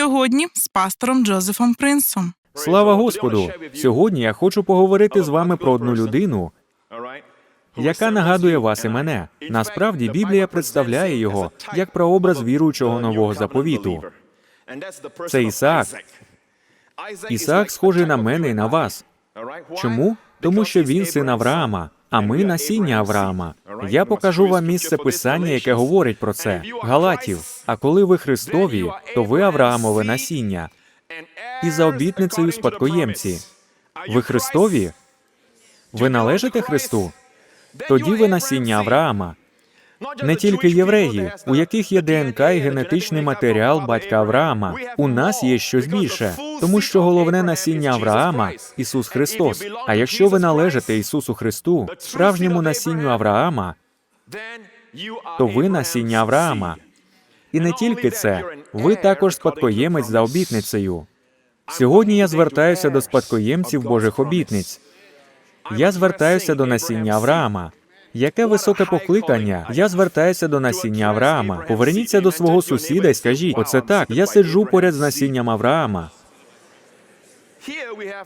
Сьогодні з пастором Джозефом Принсом. Слава Господу! Сьогодні я хочу поговорити з вами про одну людину, яка нагадує вас і мене. Насправді Біблія представляє його як прообраз віруючого нового заповіту. Це Ісаак. Ісаак схожий на мене і на вас. Чому? Тому що він син Авраама, а ми насіння Авраама. Я покажу вам місце писання, яке говорить про це. Галатів. А коли ви Христові, то ви Авраамове насіння, і за обітницею спадкоємці. Ви Христові? Ви належите Христу? Тоді ви насіння Авраама. Не тільки євреї, у яких є ДНК і генетичний матеріал батька Авраама. У нас є щось більше, тому що головне насіння Авраама Ісус Христос. А якщо ви належите Ісусу Христу, справжньому насінню Авраама, то ви насіння Авраама. І не тільки це, ви також спадкоємець за обітницею. Сьогодні я звертаюся до спадкоємців Божих обітниць. Я звертаюся до насіння Авраама. Яке високе покликання? Я звертаюся до насіння Авраама. Поверніться до свого сусіда і скажіть: оце так. Я сиджу поряд з насінням Авраама.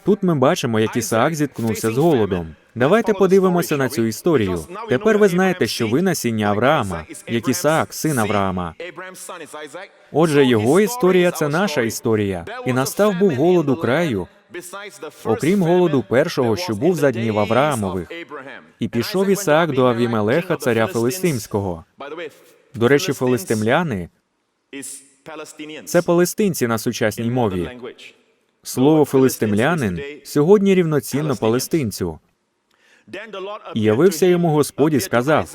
Тут ми бачимо, як Ісаак зіткнувся з голодом. Давайте подивимося на цю історію. Тепер ви знаєте, що ви насіння Авраама, як Ісаак, син Авраама. Отже, його історія це наша історія. І настав був голод у краю, окрім голоду першого, що був за днів Авраамових. І пішов Ісаак до Авімелеха, царя Филистимського. До речі, филистимляни це палестинці на сучасній мові. Слово филистимлянин сьогодні рівноцінно палестинцю. І явився йому Господь і сказав: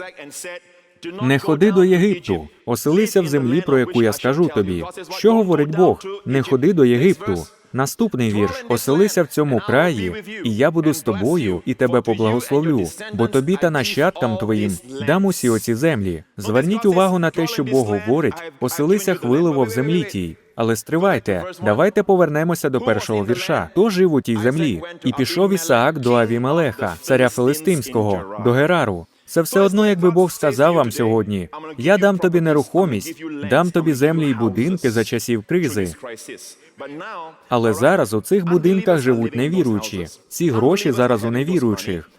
Не ходи до Єгипту, оселися в землі, про яку я скажу тобі. Що говорить Бог? Не ходи до Єгипту. Наступний вірш: оселися в цьому краї, і я буду з тобою, і тебе поблагословлю, бо тобі та нащадкам твоїм дам усі оці землі. Зверніть увагу на те, що Бог говорить: оселися хвиливо в землі тій. Але стривайте, давайте повернемося до першого вірша. Хто жив у тій землі? І пішов Ісаак до Авімелеха, царя Филистимського, до Герару. Це все одно, якби Бог сказав вам сьогодні: я дам тобі нерухомість, дам тобі землі й будинки за часів кризи. Але зараз у цих будинках живуть невіруючі. Ці гроші зараз у невіруючих.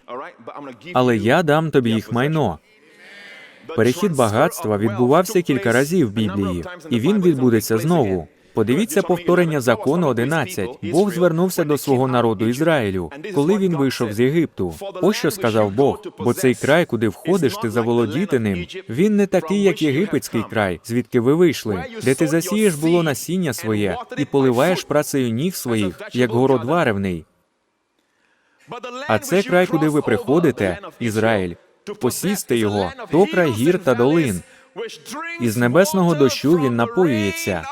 Але я дам тобі їх майно. Перехід багатства відбувався кілька разів в Біблії, і він відбудеться знову. Подивіться повторення закону 11. Бог звернувся до свого народу Ізраїлю, коли він вийшов з Єгипту. Ось що сказав Бог: бо цей край, куди входиш, ти заволодіти ним. Він не такий, як єгипетський край, звідки ви вийшли, де ти засієш було насіння своє і поливаєш працею ніг своїх, як город варевний. А це край, куди ви приходите, Ізраїль, посісти його, то край гір та долин. Із небесного дощу він напоюється.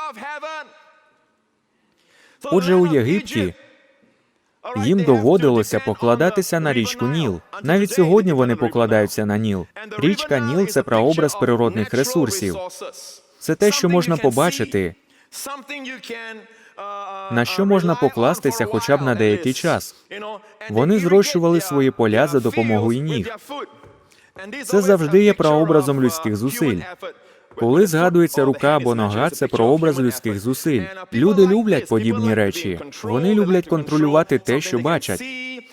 Отже, у Єгипті їм доводилося покладатися на річку Ніл. Навіть сьогодні вони покладаються на Ніл. Річка Ніл це прообраз природних ресурсів. Це те, що можна побачити, на що можна покластися хоча б на деякий час. Вони зрощували свої поля за допомогою ніг. Це завжди є прообразом людських зусиль. Коли згадується рука або нога, це прообраз людських зусиль. Люди люблять подібні речі. Вони люблять контролювати те, що бачать.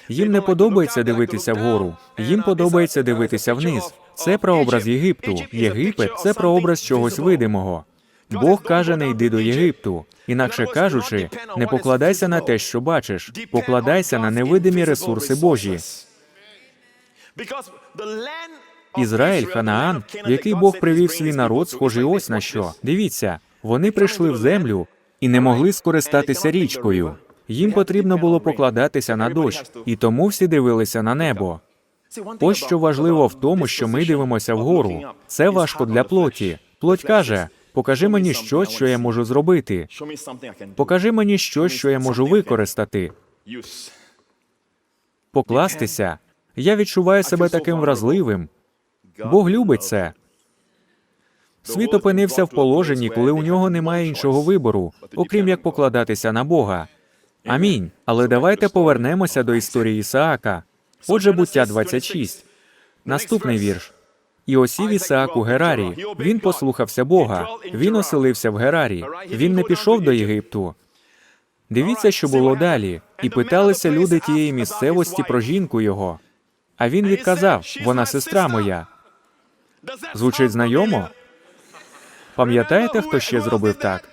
Їм не подобається дивитися вгору. Їм подобається дивитися вниз. Це прообраз Єгипту. Єгипет це прообраз чогось видимого. Бог каже: не йди до Єгипту. Інакше кажучи, не покладайся на те, що бачиш, покладайся на невидимі ресурси Божі. Ізраїль, Ханаан, який Бог привів свій народ, схожий ось на що. Дивіться, вони прийшли в землю і не могли скористатися річкою. Їм потрібно було покладатися на дощ, і тому всі дивилися на небо. Ось що важливо в тому, що ми дивимося вгору. Це важко для плоті. Плоть каже: покажи мені щось, що я можу зробити. Покажи мені щось, що я можу використати. Покластися. Я відчуваю себе таким вразливим. Бог любить це. Світ опинився в положенні, коли у нього немає іншого вибору, окрім як покладатися на Бога. Амінь. Але давайте повернемося до історії Ісаака. Отже, буття 26. Наступний вірш. І осів Ісаак у Герарі. Він послухався Бога. Він оселився в Герарі. Він не пішов до Єгипту. Дивіться, що було далі. І питалися люди тієї місцевості про жінку його. А він відказав: вона сестра моя. Звучить знайомо? Пам'ятаєте, хто ще зробив так?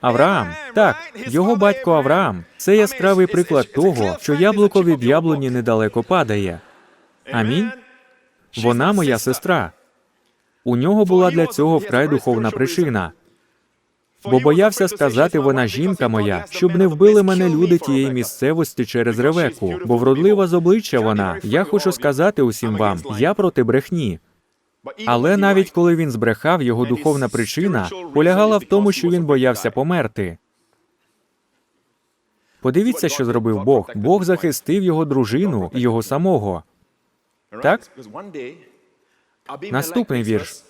Авраам. Так, його батько Авраам. Це яскравий приклад того, що яблуко від яблуні недалеко падає. Амінь. Вона моя сестра. У нього була для цього вкрай духовна причина. Бо боявся сказати вона жінка моя, щоб не вбили мене люди тієї місцевості через ревеку, бо вродлива з обличчя вона. Я хочу сказати усім вам, я проти брехні. Але навіть коли він збрехав, його духовна причина полягала в тому, що він боявся померти. Подивіться, що зробив Бог. Бог захистив його дружину і його самого. Так? Наступний вірш.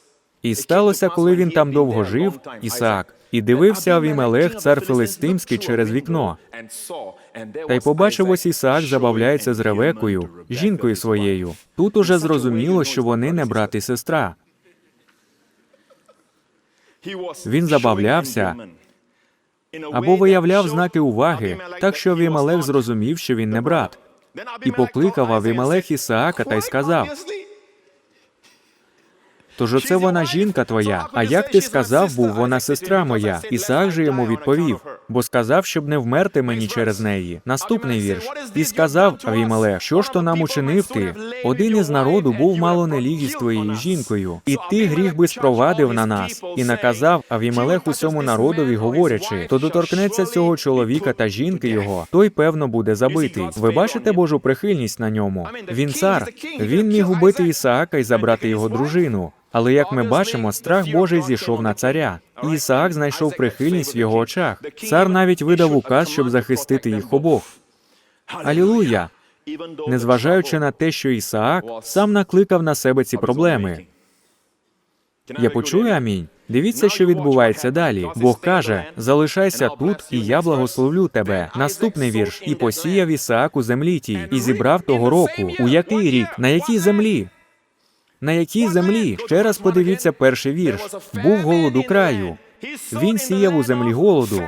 І сталося, коли він там довго жив, Ісаак, і дивився Авімелех, цар Филистимський, через вікно. Та й побачив ось Ісаак забавляється з Ревекою, жінкою своєю. Тут уже зрозуміло, що вони не брат і сестра. Він забавлявся Або виявляв знаки уваги, так що Авімелех зрозумів, що він не брат. і покликав Авімелех Ісаака та й сказав: Тож оце вона жінка твоя. А як ти сказав, був вона сестра моя. Ісаак же йому відповів, бо сказав, щоб не вмерти мені через неї. Наступний вірш. І сказав Авімелех, що ж то нам учинив ти? Один із народу був мало не лігі з твоєю жінкою, і ти гріх би спровадив на нас. І наказав Авімелех усьому народові, говорячи: то доторкнеться цього чоловіка та жінки його, той певно буде забитий. Ви бачите Божу прихильність на ньому? Він цар. Він міг убити Ісаака і забрати його дружину. Але як ми бачимо, страх Божий зійшов на царя, і Ісаак знайшов прихильність в його очах. Цар навіть видав указ, щоб захистити їх обох. Алілуя! Незважаючи на те, що Ісаак сам накликав на себе ці проблеми. Я почую амінь. Дивіться, що відбувається далі. Бог каже: залишайся тут, і я благословлю тебе. Наступний вірш. І посіяв Ісаак у землі тій, і зібрав того року. У який рік? На якій землі? На якій землі? Ще раз подивіться перший вірш. Був голод у краю. Він сіяв у землі голоду.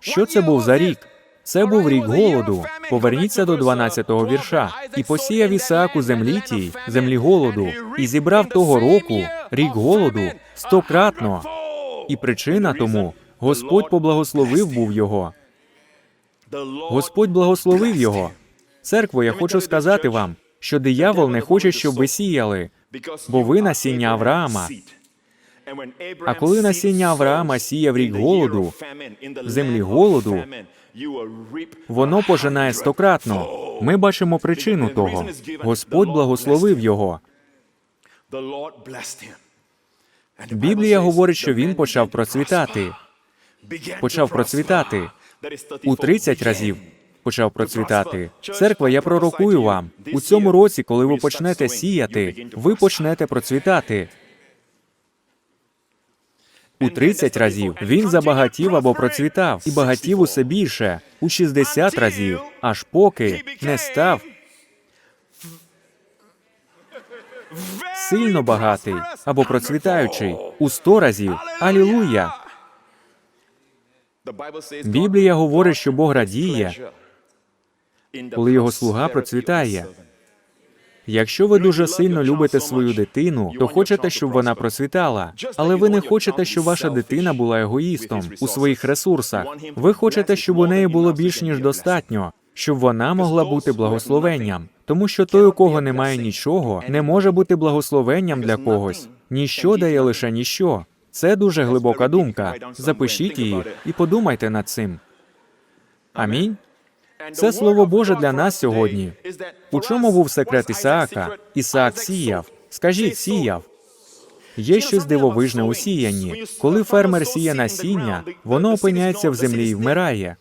Що це був за рік? Це був рік голоду. Поверніться до 12-го вірша. І посіяв Ісаак у землі тій, землі голоду, і зібрав того року рік голоду стократно. І причина тому Господь поблагословив був його. Господь благословив його. Церкво, я хочу сказати вам, що диявол не хоче, щоб ви сіяли, бо ви насіння Авраама. А коли насіння Авраама сіяв рік голоду, в землі голоду, Воно пожинає стократно. Ми бачимо причину того. Господь благословив його. Біблія говорить, що він почав процвітати. Почав процвітати у 30 разів. Почав процвітати. Церква, я пророкую вам. У цьому році, коли ви почнете сіяти, ви почнете процвітати. У 30 разів він забагатів або процвітав, і багатів усе більше у 60 разів, аж поки не став сильно багатий або процвітаючий у 100 разів. Алілуя! Біблія говорить, що Бог радіє, коли його слуга процвітає. Якщо ви дуже сильно любите свою дитину, то хочете, щоб вона процвітала. Але ви не хочете, щоб ваша дитина була егоїстом у своїх ресурсах. Ви хочете, щоб у неї було більш ніж достатньо, щоб вона могла бути благословенням. Тому що той, у кого немає нічого, не може бути благословенням для когось. Ніщо дає лише ніщо. Це дуже глибока думка. Запишіть її і подумайте над цим. Амінь. Це слово Боже для нас сьогодні. У чому був секрет Ісаака? Ісаак сіяв. Скажіть, сіяв. Є щось дивовижне у сіянні. Коли фермер сіє насіння, воно опиняється в землі і вмирає.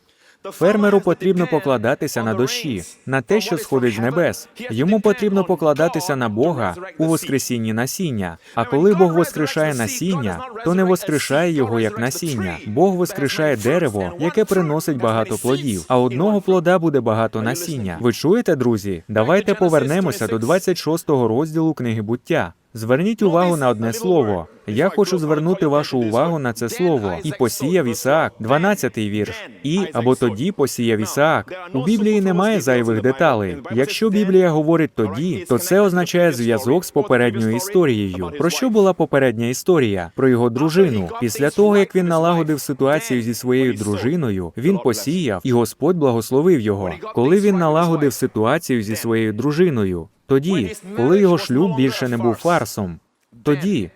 Фермеру потрібно покладатися на дощі, на те, що сходить з небес. Йому потрібно покладатися на Бога у воскресінні насіння. А коли Бог воскрешає насіння, то не воскрешає його як насіння. Бог воскрешає дерево, яке приносить багато плодів. А одного плода буде багато насіння. Ви чуєте, друзі? Давайте повернемося до 26-го розділу книги буття. Зверніть увагу на одне слово. Я хочу звернути вашу увагу на це слово. І посіяв Ісаак, 12-й вірш. І або тоді посіяв Ісаак. У Біблії немає зайвих деталей. Якщо Біблія говорить тоді, то це означає зв'язок з попередньою історією. Про що була попередня історія? Про його дружину. Після того, як він налагодив ситуацію зі своєю дружиною, він посіяв, і Господь благословив його. Коли він налагодив ситуацію зі своєю дружиною, тоді, коли його шлюб більше не був фарсом, тоді.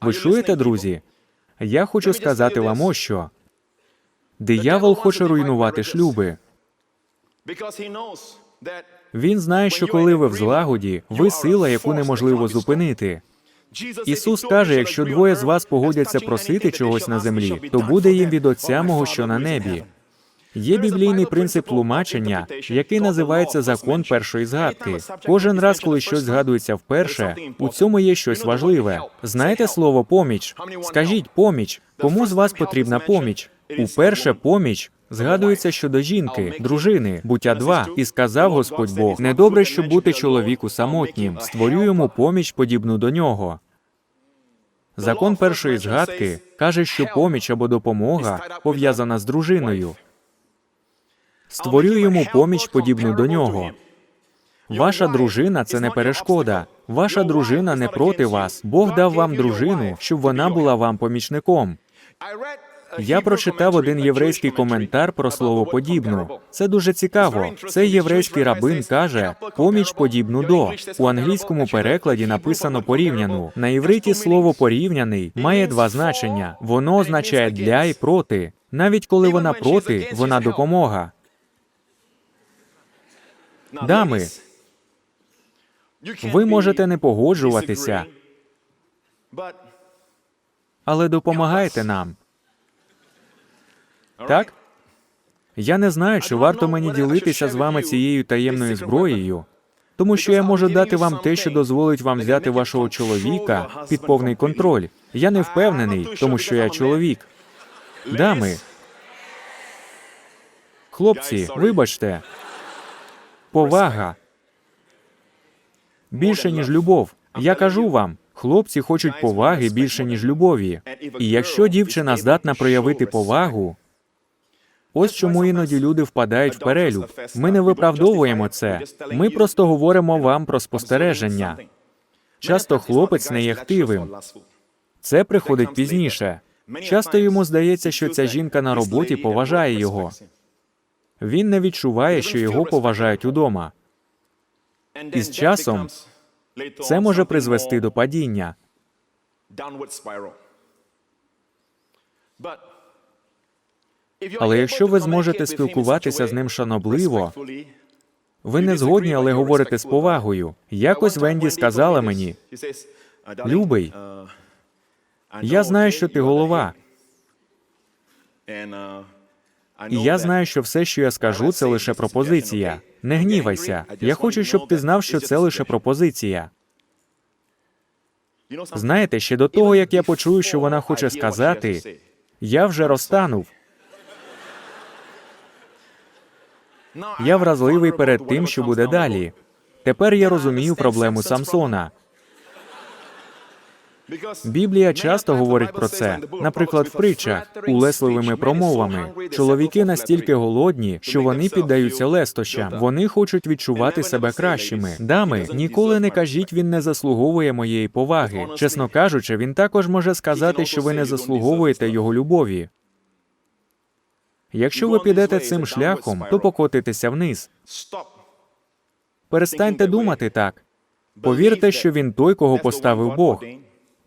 Ви чуєте, друзі? Я хочу сказати вам ось що. Диявол хоче руйнувати шлюби. Він знає, що коли ви в злагоді, ви сила, яку неможливо зупинити. Ісус каже, якщо двоє з вас погодяться просити чогось на землі, то буде їм від Отця мого, що на небі. Є біблійний принцип тлумачення, який називається закон першої згадки. Кожен раз, коли щось згадується вперше, у цьому є щось важливе. Знаєте слово поміч? Скажіть поміч. Кому з вас потрібна поміч? Уперше поміч згадується щодо жінки, дружини, буття 2. І сказав Господь Бог: недобре, щоб бути чоловіку самотнім. Створю йому поміч, подібну до нього. Закон першої згадки каже, що поміч або допомога пов'язана з дружиною. Створю йому поміч, подібну до нього. Ваша дружина це не перешкода. Ваша дружина не проти вас. Бог дав вам дружину, щоб вона була вам помічником. Я прочитав один єврейський коментар про слово подібну. Це дуже цікаво. Цей єврейський рабин каже поміч подібну до у англійському перекладі написано порівняну. На івриті слово порівняний має два значення. Воно означає для і проти. Навіть коли вона проти, вона допомога. Дами, ви можете не погоджуватися, але допомагайте нам. Так? Я не знаю, чи варто мені ділитися з вами цією таємною зброєю, тому що я можу дати вам те, що дозволить вам взяти вашого чоловіка під повний контроль. Я не впевнений, тому що я чоловік. Дами, хлопці, вибачте, повага більше ніж любов. Я кажу вам, хлопці хочуть поваги більше ніж любові. І якщо дівчина здатна проявити повагу, ось чому іноді люди впадають в перелюб. Ми не виправдовуємо це. Ми просто говоримо вам про спостереження. Часто хлопець не є хтивим. Це приходить пізніше. Часто йому здається, що ця жінка на роботі поважає його. Він не відчуває, що його поважають удома. І з часом Це може призвести до падіння. Але якщо ви зможете спілкуватися з ним шанобливо, Ви не згодні, але говорите з повагою. Якось Венді сказала мені, Любий, я знаю, що ти голова, і я знаю, що все, що я скажу, це лише пропозиція. Не гнівайся. Я хочу, щоб ти знав, що це лише пропозиція. Знаєте, ще до того, як я почую, що вона хоче сказати, я вже розтанув. Я вразливий перед тим, що буде далі. Тепер я розумію проблему Самсона. Біблія часто говорить про це, наприклад, в притчах, улесливими промовами. Чоловіки настільки голодні, що вони піддаються лестощам. Вони хочуть відчувати себе кращими. Дами, ніколи не кажіть, він не заслуговує моєї поваги. Чесно кажучи, він також може сказати, що ви не заслуговуєте його любові. Якщо ви підете цим шляхом, то покотитеся вниз. Перестаньте думати так. Повірте, що він той, кого поставив Бог.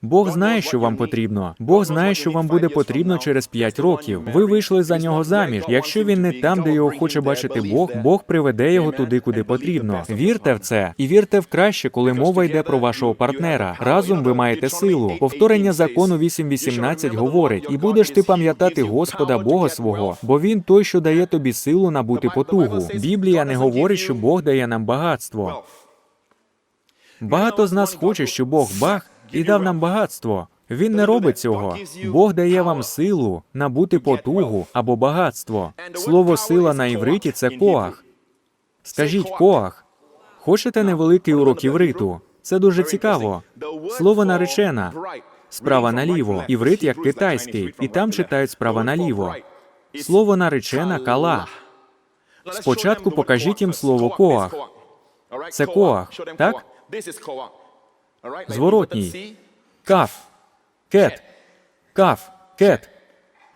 Бог знає, що вам потрібно. Бог знає, що вам буде потрібно через 5 років. Ви вийшли за нього заміж. Якщо він не там, де його хоче бачити Бог, Бог приведе його туди, куди потрібно. Вірте в це і вірте в краще, коли мова йде про вашого партнера. Разом ви маєте силу. Повторення закону 8.18 говорить: і будеш ти пам'ятати Господа Бога свого, бо він той, що дає тобі силу набути потугу. Біблія не говорить, що Бог дає нам багатство. Багато з нас хоче, що Бог бах і дав нам багатство. Він не робить цього. Бог дає вам силу набути потугу або багатство. Слово сила на івриті це коах. Скажіть коах. Хочете невеликий урок івриту? Це дуже цікаво. Слово наречена. Справа наліво. Іврит як китайський, і там читають справа наліво. Слово наречена кала. Спочатку покажіть їм слово коах. Це коах, так? Зворотній. Каф. Кет. Каф. Кет.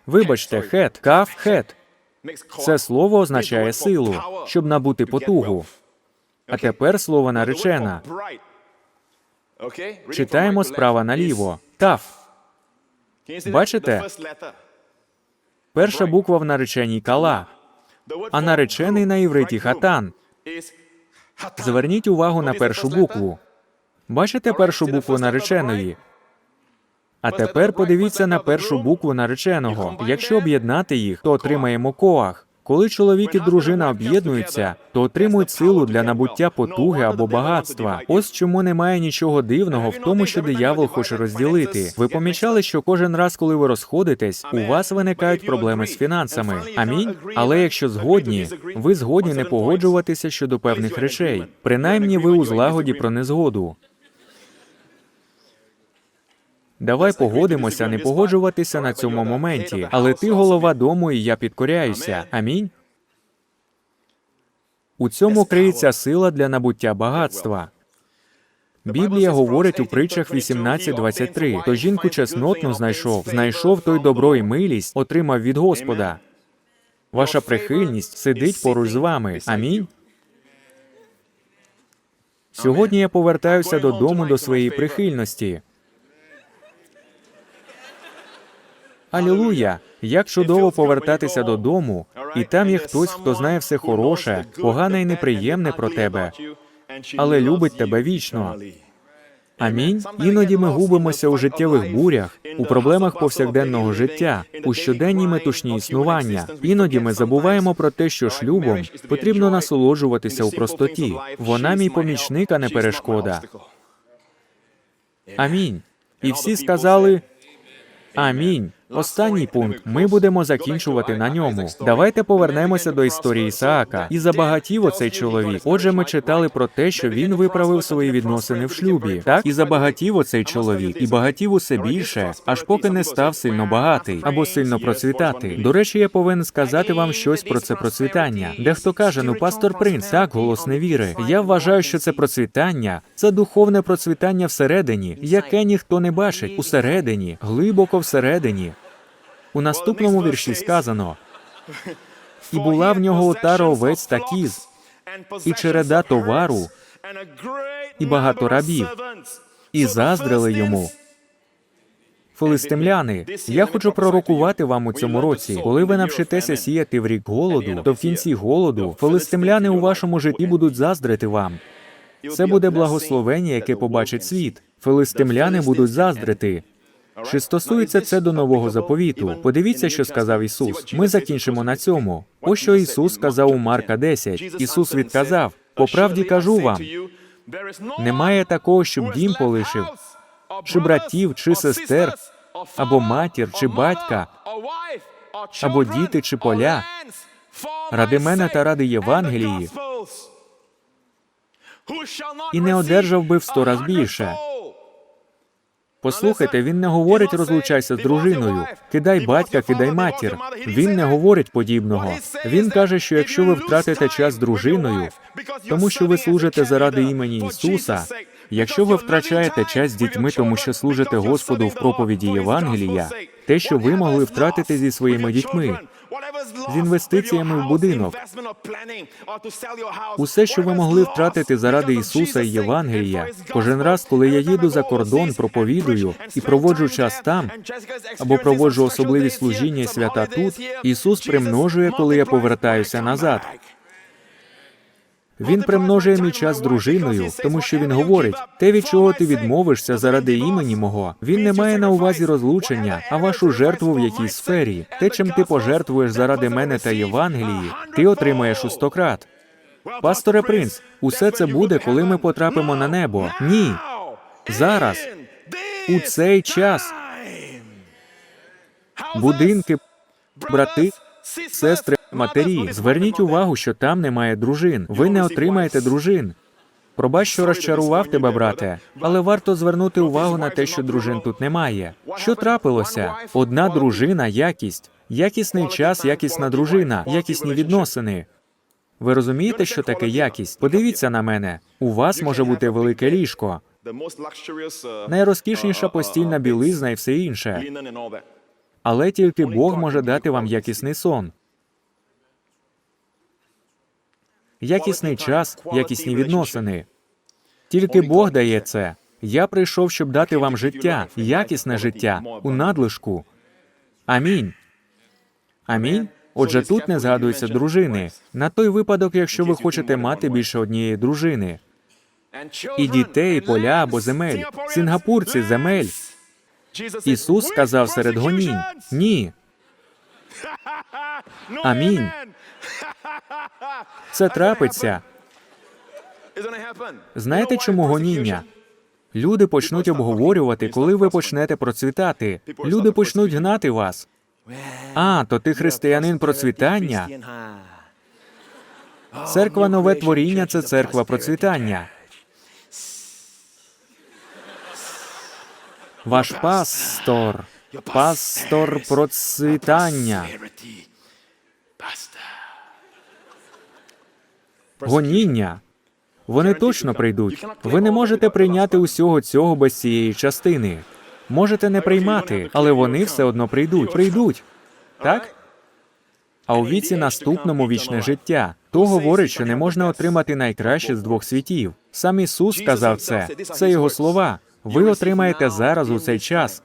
Вибачте, хет, каф, хет. Це слово означає силу, щоб набути потугу. А тепер слово наречена. Читаємо справа наліво. Таф. Бачите? Перша буква в нареченій кала, а наречений на івриті хатан. Зверніть увагу на першу букву. Бачите першу букву нареченої? А тепер подивіться на першу букву нареченого. Якщо об'єднати їх, то отримаємо коах. Коли чоловік і дружина об'єднуються, то отримують силу для набуття потуги або багатства. Ось чому немає нічого дивного в тому, що диявол хоче розділити. Ви помічали, що кожен раз, коли ви розходитесь, у вас виникають проблеми з фінансами. Амінь. Але якщо згодні, ви згодні не погоджуватися щодо певних речей. Принаймні, ви у злагоді про незгоду. Давай погодимося не погоджуватися на цьому моменті, але ти голова дому, і я підкоряюся. Амінь. У цьому криється сила для набуття багатства. Біблія говорить у притчах 18.23, то жінку чеснотну знайшов, знайшов той добро і милість, отримав від Господа. Ваша прихильність сидить поруч з вами. Амінь. Сьогодні я повертаюся додому до своєї прихильності. Алілуя! Як чудово повертатися додому, і там є хтось, хто знає все хороше, погане і неприємне про тебе, але любить тебе вічно. Амінь. Іноді ми губимося у життєвих бурях, у проблемах повсякденного життя, у щоденній метушні існування. Іноді ми забуваємо про те, що шлюбом потрібно насолоджуватися у простоті. Вона мій помічник, а не перешкода. Амінь. І всі сказали Амінь. Останній пункт. Ми будемо закінчувати на ньому. Давайте повернемося до історії Ісаака. І забагатів оцей чоловік. Отже, ми читали про те, що він виправив свої відносини в шлюбі. Так і забагатів оцей чоловік, і багатів усе більше, аж поки не став сильно багатий або сильно процвітати. До речі, я повинен сказати вам щось про це процвітання. Дехто каже, ну пастор принц, так голос не віри. Я вважаю, що це процвітання, це духовне процвітання всередині, яке ніхто не бачить. Усередині, глибоко всередині. У наступному вірші сказано: і була в нього отара овець та кіз, і череда товару, і багато рабів, і заздрили йому. Филистимляни, я хочу пророкувати вам у цьому році. Коли ви навчитеся сіяти в рік голоду, то в кінці голоду филистимляни у вашому житті будуть заздрити вам. Це буде благословення, яке побачить світ. Филистимляни будуть заздрити. Чи стосується це до нового заповіту? Подивіться, що сказав Ісус. Ми закінчимо на цьому. Ось що Ісус сказав у Марка 10. Ісус відказав: по правді кажу вам, немає такого, щоб дім полишив, чи братів, чи сестер, або матір, чи батька, або діти, чи поля, ради мене та ради Євангелії, і не одержав би в сто раз більше. Послухайте, він не говорить розлучайся з дружиною, кидай батька, кидай матір. Він не говорить подібного. Він каже, що якщо ви втратите час з дружиною, тому що ви служите заради імені Ісуса, якщо ви втрачаєте час з дітьми, тому що служите Господу в проповіді Євангелія, те, що ви могли втратити зі своїми дітьми, з інвестиціями в будинок. Усе, що ви могли втратити заради Ісуса і Євангелія, кожен раз, коли я їду за кордон, проповідую і проводжу час там, або проводжу особливі служіння і свята тут, Ісус примножує, коли я повертаюся назад. Він примножує мій час з дружиною, тому що він говорить: те, від чого ти відмовишся заради імені мого, він не має на увазі розлучення, а вашу жертву в якійсь сфері. Те, чим ти пожертвуєш заради мене та Євангелії, ти отримаєш у стократ. Пасторе Принц, усе це буде, коли ми потрапимо на небо. Ні. Зараз. У цей час будинки, брати, сестри, матері. Зверніть увагу, що там немає дружин. Ви не отримаєте дружин. Пробач, що розчарував тебе, брате, але варто звернути увагу на те, що дружин тут немає. Що трапилося? Одна дружина, якість, якісний час, якісна дружина, якісні відносини. Ви розумієте, що таке якість? Подивіться на мене. У вас може бути велике ліжко, найрозкішніша постільна білизна і все інше. Але тільки Бог може дати вам якісний сон. Якісний час, якісні відносини. Тільки Бог дає це. Я прийшов, щоб дати вам життя, якісне життя у надлишку. Амінь. Амінь. Отже, тут не згадуються дружини. На той випадок, якщо ви хочете мати більше однієї дружини. І дітей, поля або земель. Сінгапурці, земель. Ісус сказав серед гонінь. Ні. Амінь. Це трапиться. Знаєте, чому гоніння? Люди почнуть обговорювати, коли ви почнете процвітати. Люди почнуть гнати вас. А, то ти християнин процвітання. Церква нове творіння це церква процвітання. Ваш пастор. Пастор процвітання. Гоніння. Вони точно прийдуть. Ви не можете прийняти усього цього без цієї частини. Можете не приймати, але вони все одно прийдуть. Прийдуть. Так? А у віці наступному вічне життя. То говорить, що не можна отримати найкраще з двох світів. Сам Ісус сказав це. Це його слова. Ви отримаєте зараз у цей час.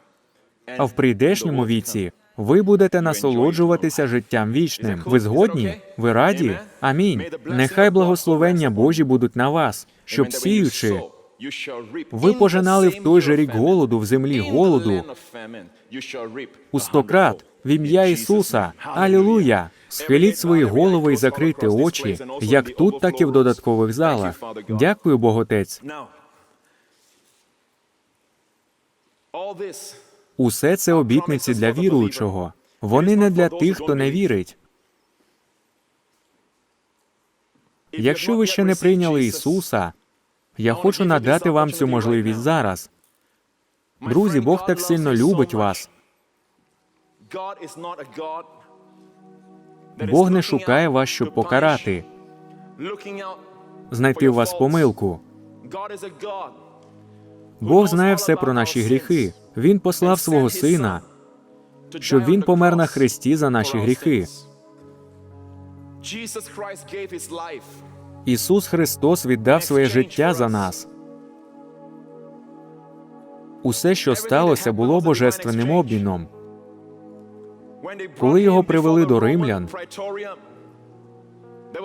А в прийдешньому віці ви будете насолоджуватися життям вічним. Ви згодні? Ви раді? Амінь. Нехай благословення Божі будуть на вас, щоб сіючи, ви пожинали в той же рік голоду в землі голоду у стократ в ім'я Ісуса. Алілуя! Схиліть свої голови і закрийте очі, як тут, так і в додаткових залах. Дякую, Боготець. Усе це обітниці для віруючого. Вони не для тих, хто не вірить. Якщо ви ще не прийняли Ісуса, я хочу надати вам цю можливість зараз. Друзі, Бог так сильно любить вас. Бог не шукає вас, щоб покарати, знайти в вас помилку. Бог знає все про наші гріхи. Він послав свого сина, щоб він помер на хресті за наші гріхи. Ісус Христос віддав своє життя за нас. Усе, що сталося, було божественним обміном. Коли його привели до римлян,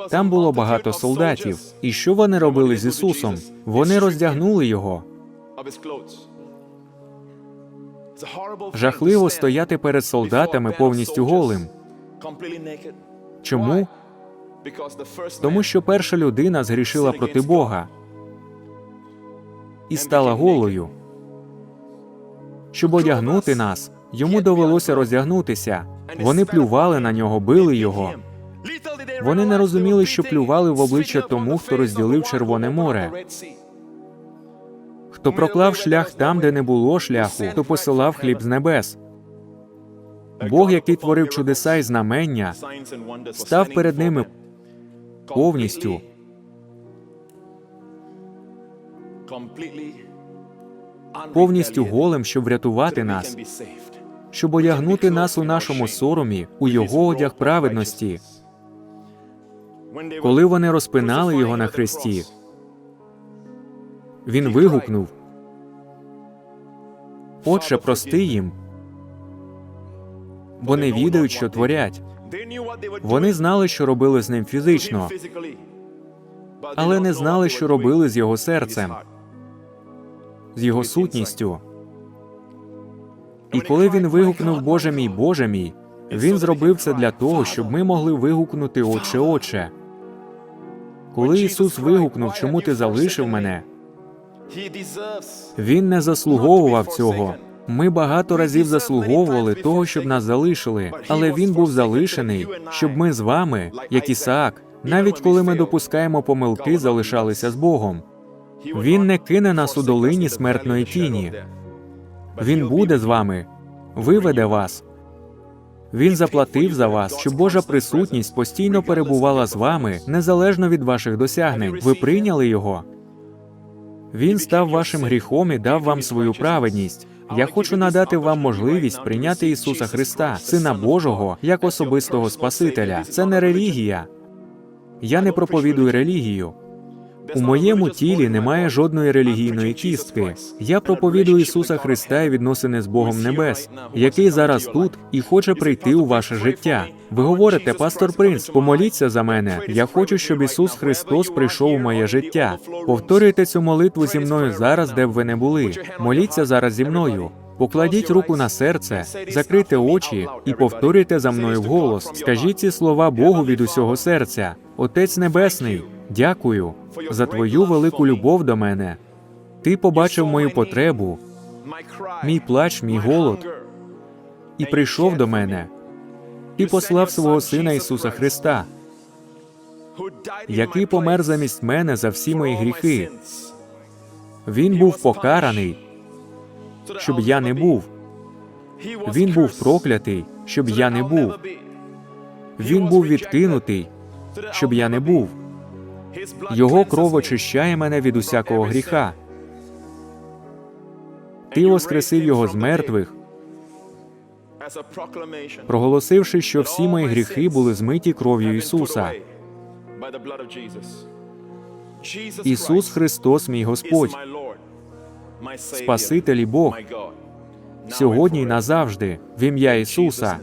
Там було багато солдатів. І що вони робили з Ісусом? Вони роздягнули його. Жахливо стояти перед солдатами повністю голим. Чому? Тому що перша людина згрішила проти Бога і стала голою. Щоб одягнути нас, йому довелося роздягнутися. Вони плювали на нього, били його. Вони не розуміли, що плювали в обличчя тому, хто розділив Червоне море, хто проклав шлях там, де не було шляху, хто посилав хліб з небес. Бог, який творив чудеса і знамення, став перед ними повністю. повністю голим, щоб врятувати нас. щоб одягнути нас у нашому соромі, у його одяг праведності. Коли вони розпинали його на хресті, він вигукнув: Отче, прости їм, бо не відають, що творять. Вони знали, що робили з ним фізично, але не знали, що робили з його серцем, з його сутністю. І коли він вигукнув Боже мій, Боже мій, він зробив це для того, щоб ми могли вигукнути Отче, Отче. Коли Ісус вигукнув, чому ти залишив мене, Він не заслуговував цього. Ми багато разів заслуговували того, щоб нас залишили, але він був залишений, щоб ми з вами, як Ісаак, навіть коли ми допускаємо помилки, залишалися з Богом. Він не кине нас у долині смертної тіні. Він буде з вами, виведе вас. Він заплатив за вас, щоб Божа присутність постійно перебувала з вами, незалежно від ваших досягнень. Ви прийняли його. Він став вашим гріхом і дав вам свою праведність. Я хочу надати вам можливість прийняти Ісуса Христа, Сина Божого, як особистого Спасителя. Це не релігія. Я не проповідую релігію. У моєму тілі немає жодної релігійної кістки. Я проповідую Ісуса Христа і відносини з Богом Небес, який зараз тут і хоче прийти у ваше життя. Ви говорите, пастор Принц, помоліться за мене. Я хочу, щоб Ісус Христос прийшов у моє життя. Повторюйте цю молитву зі мною зараз, де б ви не були. Моліться зараз зі мною. Покладіть руку на серце, закрийте очі і повторюйте за мною вголос. Скажіть ці слова Богу від усього серця. Отець Небесний, дякую за твою велику любов до мене. Ти побачив мою потребу, мій плач, мій голод, і прийшов до мене. Ти послав свого Сина Ісуса Христа, який помер замість мене за всі мої гріхи. Він був покараний, щоб я не був. Він був проклятий, щоб я не був. Він був відкинутий, щоб я не був. Його кров очищає мене від усякого гріха. Ти воскресив його з мертвих, проголосивши, що всі мої гріхи були змиті кров'ю Ісуса. Ісус Христос, мій Господь, Спаситель і Бог, сьогодні й назавжди, в ім'я Ісуса.